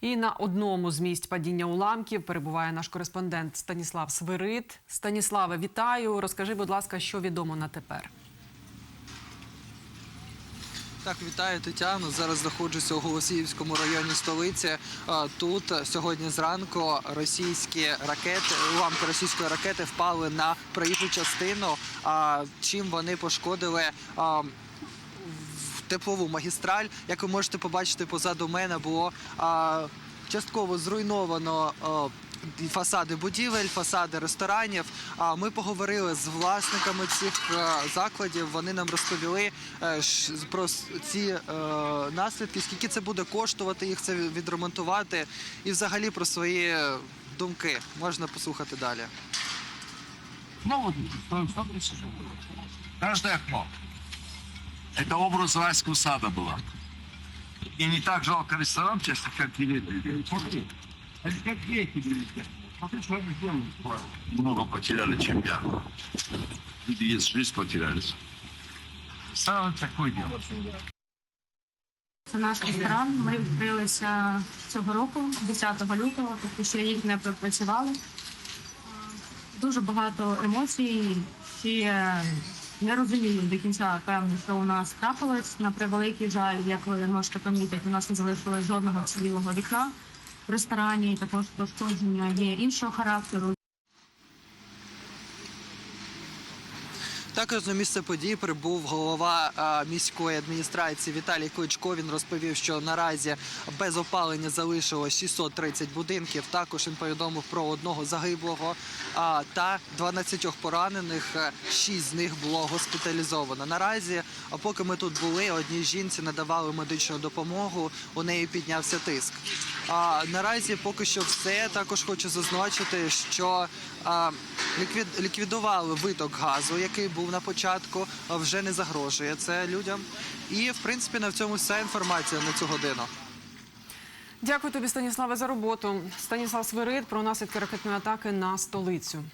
І на одному з місць падіння уламків перебуває наш кореспондент Станіслав Свирид. Станіславе, вітаю. Розкажи, будь ласка, що відомо на тепер. Так, вітаю Тетяну. Зараз знаходжуся у Голосіївському районі столиці. Тут сьогодні зранку російські ракети, уламки російської ракети впали на проїжджу частину. Чим вони пошкодили теплову магістраль? Як ви можете побачити позаду мене, було а, частково зруйновано. а, Фасади будівель, фасади ресторанів. А ми поговорили з власниками цих е, закладів. Вони нам розповіли е, про ці е, наслідки, скільки це буде коштувати їх це відремонтувати, і взагалі про свої думки можна послухати далі. Ну? Каждое окно. Это образ райского сада было. И не так жалко ресторан, честно, как билеты. Смотри, это как дети билеты. Смотри, что они делают. Много потеряли, чем я. Люди есть жизнь потерялись. Самое такое дело. Це наш ресторан. Ми відкрилися цього року, 10 лютого, тобто ще рік не пропрацювали. Е, Дуже багато емоцій. Ще не розумію до кінця, певно, що у нас трапилось. На превеликий жаль, як ви можете помітити, у нас не залишилось жодного цілого вікна в ресторані. Також пошкодження є іншого характеру. Також на місце події прибув голова міської адміністрації Віталій Кличко. Він розповів, що наразі без опалення залишилось 630 будинків. Також він повідомив про одного загиблого та 12 поранених. Е, Шість з них було госпіталізовано. Наразі, а поки ми тут були, одній жінці надавали медичну допомогу. У неї піднявся тиск. А наразі поки що все. Також хочу зазначити, що ліквід, ліквідували виток газу, який був на початку, вже не загрожує це людям. І в принципі на цьому вся інформація на цю годину. Дякую тобі, Станіславе, за роботу. Станіслав Свирид про наслідки ракетної атаки на столицю.